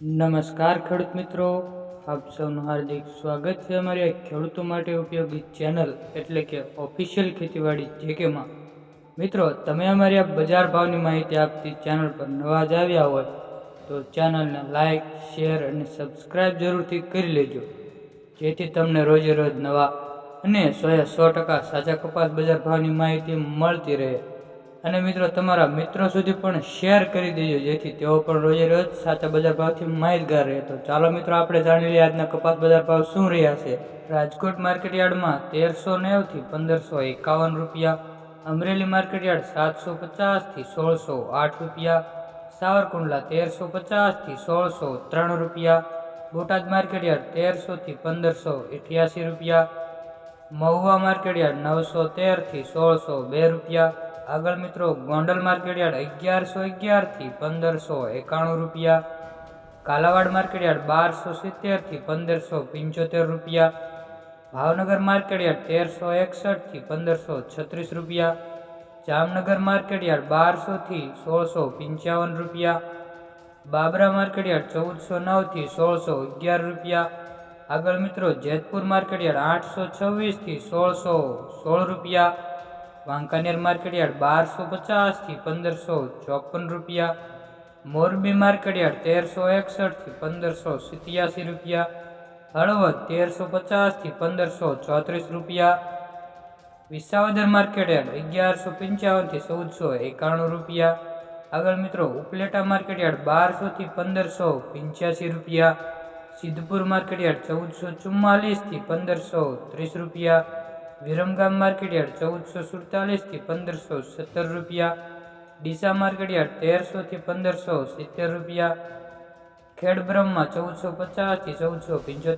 નમસ્કાર ખેડૂત મિત્રો. આપ સૌનું હાર્દિક સ્વાગત છે અમારી ખેડૂતો માટે ઉપયોગી ચેનલ એટલે કે ઓફિશિયલ ખેતીવાડી જેકેમાં. મિત્રો, તમે અમારી આ બજાર ભાવની માહિતી આપતી ચેનલ પર નવા જ આવ્યા હોય, તો ચેનલને લાઇક શેર અને સબસ્ક્રાઈબ જરૂરથી કરી લેજો. જેથી તમને રોજે રોજ નવા અને સોએ સો ટકા સાચા કપાસ બજાર ભાવની માહિતી મળતી રહે. અને મિત્રો, તમારા મિત્રો સુધી પણ શેર કરી દેજો, જેથી તેઓ પણ રોજે રોજ સાચા બજાર ભાવથી માહિતગાર રહે. તો ચાલો મિત્રો, આપણે જાણી લઈએ આજના કપાસ બજાર ભાવ શું રહ્યા છે. રાજકોટ માર્કેટયાર્ડમાં તેરસો નેવથી પંદરસો એકાવન રૂપિયા, અમરેલી માર્કેટયાર્ડ સાતસો પચાસથી સોળસો આઠ રૂપિયા, સાવરકુંડલા તેરસો પચાસથી સોળસો ત્રણ રૂપિયા, બોટાદ માર્કેટયાર્ડ તેરસોથી પંદરસો અઠ્યાસી રૂપિયા, મહુવા માર્કેટયાર્ડ નવસો તેરથી સોળસો બે રૂપિયા આગળ મિત્રો, ગોંડલ માર્કેટયાર્ડ અગિયારસો અગિયારથી પંદરસો એકાણું રૂપિયા. કાલાવાડ માર્કેટયાર્ડ બારસો સિત્તેરથી પંદરસો પંચોતેર રૂપિયા. ભાવનગર માર્કેટયાર્ડ તેરસો એકસઠથી પંદરસો છત્રીસ રૂપિયા. જામનગર માર્કેટયાર્ડ બારસોથી સોળસો પંચાવન રૂપિયા. બાબરા માર્કેટયાર્ડ ચૌદસો નવથી સોળસો અગિયાર રૂપિયા. આગળ મિત્રો, જેતપુર માર્કેટયાર્ડ આઠસો છવ્વીસથી સોળસો સોળ રૂપિયા. વાંકાનેર માર્કેટયાર્ડ બારસો પચાસથી પંદરસો ચોપન રૂપિયા. મોરબી માર્કેટયાર્ડ તેરસો એકસઠથી પંદરસો સિત્યાસી રૂપિયા. હળવદ તેરસો પચાસથી પંદરસો ચોત્રીસ રૂપિયા. વિસાવદર માર્કેટયાર્ડ અગિયારસો પંચાવનથી ચૌદસો એકાણું રૂપિયા. આગળ મિત્રો, ઉપલેટા માર્કેટયાર્ડ બારસોથી પંદરસો પંચ્યાસી રૂપિયા. સિદ્ધપુર માર્કેટયાર્ડ ચૌદસો ચુમ્માલીસથી પંદરસો ત્રીસ રૂપિયા. વિરમગામ માર્કેટયાર્ડ ચૌદસો સુડતાલીસથી પંદરસો સત્તર રૂપિયા. ડીસા માર્કેટયાર્ડ તેરસોથી પંદરસો સિત્તેર રૂપિયા. ખેડબ્રહ્મા ચૌદસો પચાસથી ચૌદસો પંચોતેર